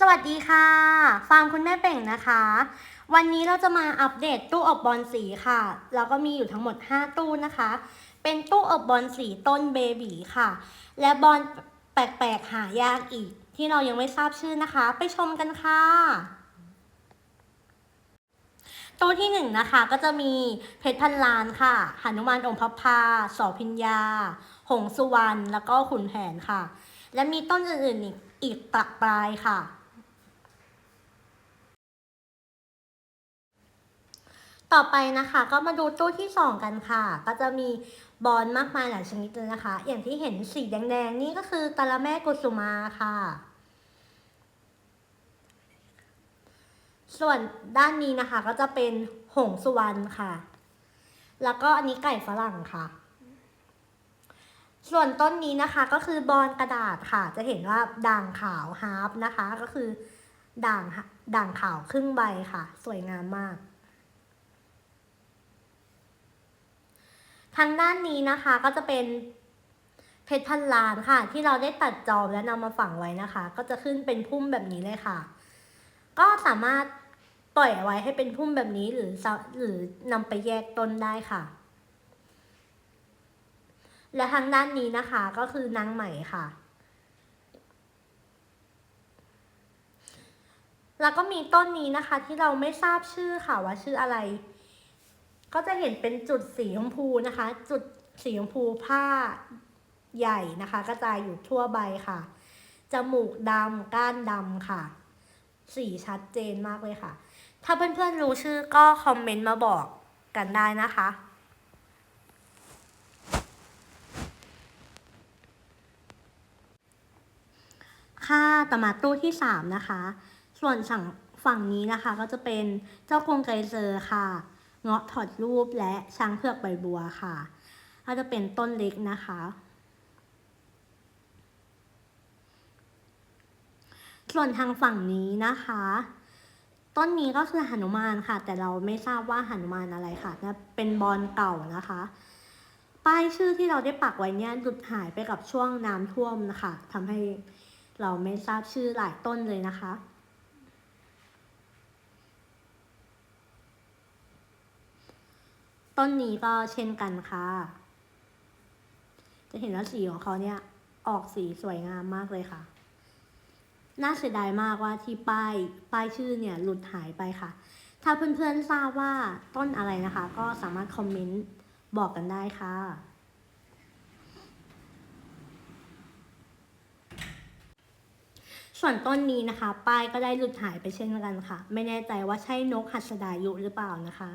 สวัสดีค่ะ ฟาร์มคุณแม่เป่งนะคะ วันนี้เราจะมาอัปเดตตู้อบบอลสีค่ะ แล้วก็มีอยู่ทั้งหมด 5 ตู้นะคะ เป็นตู้อบบอลสีต้นเบบีค่ะ และบอลแปลกๆหายากอีก ที่เรายังไม่ทราบชื่อนะคะ ไปชมกันค่ะ ตู้ที่หนึ่งนะคะก็จะมีเพชรพันล้านค่ะหนุมานองค์พระพาสอพิญญา หงสุวรรณแล้วก็ขุนแผนค่ะ และมีต้นอื่นๆอีกอีกปะปรายค่ะ ต่อไปนะคะก็มาดูตู้ที่สองกันค่ะ ก็จะมีบอลมากมายหลายชนิดเลยนะคะ อย่างที่เห็นสีแดงๆ นี่ก็คือตะละแม่กุสุมาค่ะ ส่วนด้านนี้นะคะก็จะเป็นหงสุวรรณค่ะ แล้วก็อันนี้ไก่ฝรั่งค่ะ ส่วนต้นนี้นะคะก็คือบอลกระดาษค่ะ จะเห็นว่าด่างขาวฮาร์ปนะคะ ก็คือด่างด่างขาวครึ่งใบค่ะ สวยงามมาก ทางด้านนี้นะคะก็จะเป็นเพชรพันล้านค่ะ ที่เราได้ตัดจอมและนำมาฝังไว้นะคะ ก็จะขึ้นเป็นพุ่มแบบนี้เลยค่ะ ก็สามารถปล่อยไว้ให้เป็นพุ่มแบบนี้หรือซะหรือนำไปแยกต้นได้ค่ะ และทางด้านนี้นะคะก็คือนางไหมค่ะ แล้วก็มีต้นนี้นะคะที่เราไม่ทราบชื่อค่ะว่าชื่ออะไร ก็จะเห็นเป็นจุดสีชมพูนะคะ จุดสีชมพูผ้าใหญ่นะคะ กระจายอยู่ทั่วใบค่ะ จมูกดำก้านดำค่ะ สีชัดเจนมากเลยค่ะ ถ้าเพื่อนๆรู้ชื่อก็คอมเมนต์มาบอกกันได้นะคะค่ะต่อมาตู้ที่สามนะคะ ส่วนสั่งฝั่งนี้นะคะก็จะเป็นเจ้ากรงไกรเซอร์ค่ะ เงาะถอดรูปและช้างเผือกใบบัวค่ะ ก็จะเป็นต้นเล็กนะคะ ส่วนทางฝั่งนี้นะคะ ต้นนี้ก็คือหนุมานค่ะ แต่เราไม่ทราบว่าหนุมานอะไรค่ะนะเป็นบอลเก่านะคะ ป้ายชื่อที่เราได้ปักไว้เนี่ยหลุดหายไปกับช่วงน้ำท่วมนะคะทำให้เราไม่ทราบชื่อหลายต้นเลยนะคะ ต้นนี้ก็เช่นกันค่ะ จะเห็นว่าสีของเขาเนี่ย ออกสีสวยงามมากเลยค่ะ น่าเสียดายมากว่าที่ป้ายป้ายชื่อเนี่ยหลุดหายไปค่ะ ถ้าเพื่อนๆทราบว่าต้นอะไรนะคะ ก็สามารถคอมเมนต์บอกกันได้ค่ะส่วนต้นนี้นะคะ ป้ายก็ได้หลุดหายไปเช่นกันค่ะ ไม่แน่ใจว่าใช่นกหัสดายุหรือเปล่านะคะ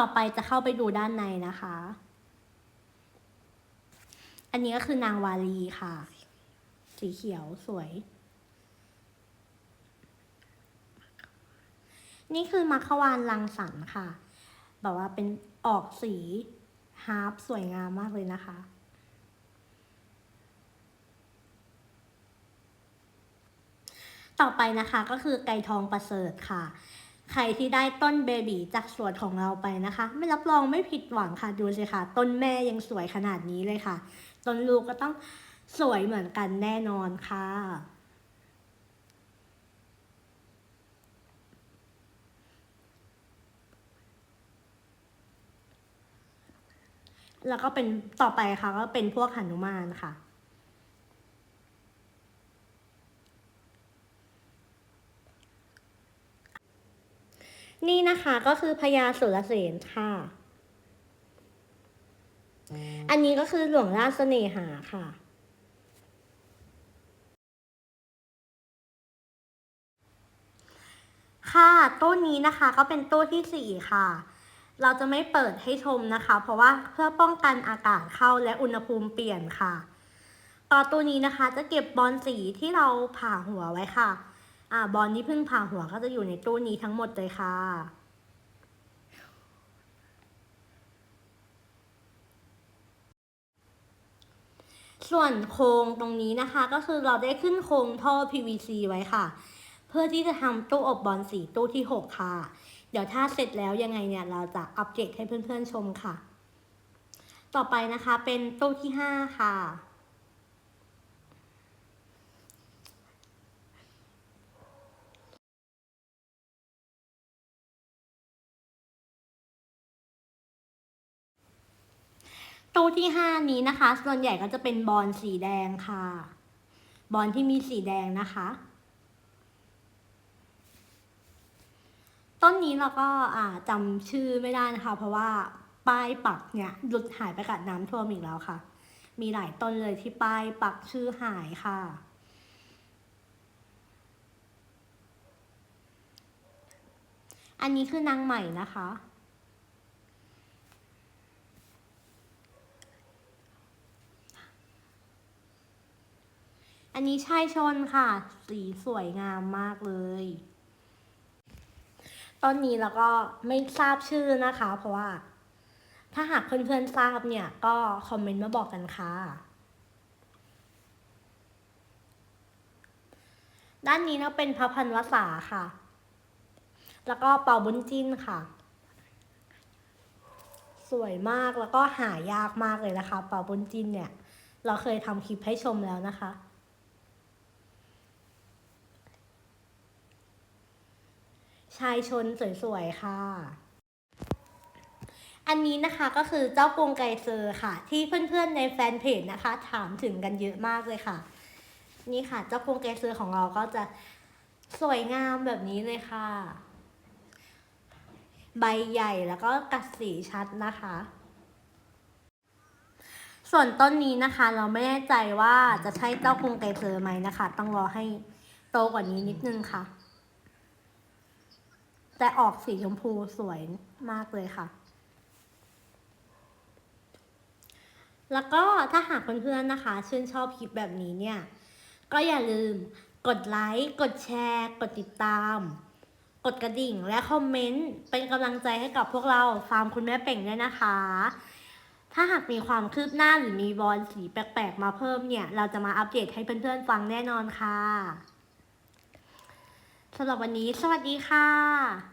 ต่อไปจะเข้าไปดูด้านในนะคะ อันนี้ก็คือนางวาลีค่ะ สีเขียวสวย นี่คือมัคควานรังสรรค์ค่ะ แบบว่าเป็นออกสีฮาร์ปสวยงามมากเลยนะคะต่อไปนะคะก็คือไก่ทองประเสริฐค่ะ ใครที่ได้ต้นเบบีจากสวนของเราไปนะคะ ไม่รับรองไม่ผิดหวังค่ะดูสิค่ะต้นแม่ยังสวยขนาดนี้เลยค่ะ ต้นลูกก็ต้องสวยเหมือนกันแน่นอนค่ะแล้วก็เป็นต่อไปค่ะก็เป็นพวกหนุมานค่ะ นี่นะคะก็คือพญาสุรเสนค่ะ อันนี้ก็คือหลวงราชเสน่หาค่ะ ค่ะตู้นี้นะคะก็เป็นตู้ที่สี่ค่ะ เราจะไม่เปิดให้ชมนะคะ เพราะว่าเพื่อป้องกันอากาศเข้าและอุณหภูมิเปลี่ยนค่ะต่อตู้นี้นะคะจะเก็บบอลสีที่เราผ่าหัวไว้ค่ะ อ่าบอลที่เพิ่งผ่าหัวก็จะอยู่ในตู้นี้ทั้งหมดเลยค่ะ ส่วนโครงตรงนี้นะคะ ก็คือเราได้ขึ้นโครงท่อ PVC ไว้ค่ะ เพื่อที่จะทำตู้อบบอลสีตู้ที่ 6 ค่ะ เดี๋ยวถ้าเสร็จแล้วยังไงเนี่ย เราจะอัปเดตให้เพื่อนๆชมค่ะ ต่อไปนะคะเป็นตู้ที่ 5 ค่ะ ตู้ที่ห้านี้นะคะ ส่วนใหญ่ก็จะเป็นบอลสีแดงค่ะ บอลที่มีสีแดงนะคะ ต้นนี้เราก็อ่าจำชื่อไม่ได้นะคะ เพราะว่าป้ายปักเนี่ยหลุดหายไปกับน้ำท่วมอีกแล้วค่ะ มีหลายต้นเลยที่ป้ายปักชื่อหายค่ะ อันนี้คือนางใหม่นะคะ อันนี้ชายชนค่ะ สีสวยงามมากเลยต้นนี้แล้วก็ไม่ทราบชื่อนะคะ เพราะว่า ถ้าหากเพื่อนๆทราบเนี่ย ก็คอมเมนต์มาบอกกันค่ะ ด้านนี้นะเป็นพระพันวษาค่ะ แล้วก็เป่าบุญจิ้นค่ะ สวยมากแล้วก็หายากมากเลยนะคะ เป่าบุญจิ้นเนี่ย เราเคยทำคลิปให้ชมแล้วนะคะ ชายชนสวยๆค่ะ อันนี้นะคะก็คือเจ้ากรงไกเซอร์ค่ะ ที่เพื่อนๆในแฟนเพจนะคะ ถามถึงกันเยอะมากเลยค่ะ นี่ค่ะเจ้ากรงไกเซอร์ของเราก็จะสวยงามแบบนี้เลยค่ะ ใบใหญ่แล้วก็กัดสีชัดนะคะส่วนต้นนี้นะคะเราไม่แน่ใจว่าจะใช่เจ้ากรงไกเซอร์ไหมนะคะ ต้องรอให้โตกว่านี้นิดนึงค่ะ แต่ออกสีชมพูสวยมากเลยค่ะ แล้วก็ถ้าหากเพื่อนๆนะคะ ชื่นชอบคลิปแบบนี้เนี่ย ก็อย่าลืมกดไลค์ กดแชร์ กดติดตาม กดกระดิ่งและคอมเมนต์ เป็นกำลังใจให้กับพวกเราฟาร์มคุณแม่เป่งด้วยนะคะ ถ้าหากมีความคืบหน้าหรือมีบอลสีแปลกๆ มาเพิ่มเนี่ย เราจะมาอัปเดตให้เพื่อนๆฟังแน่นอนค่ะสำหรับวันนี้สวัสดีค่ะ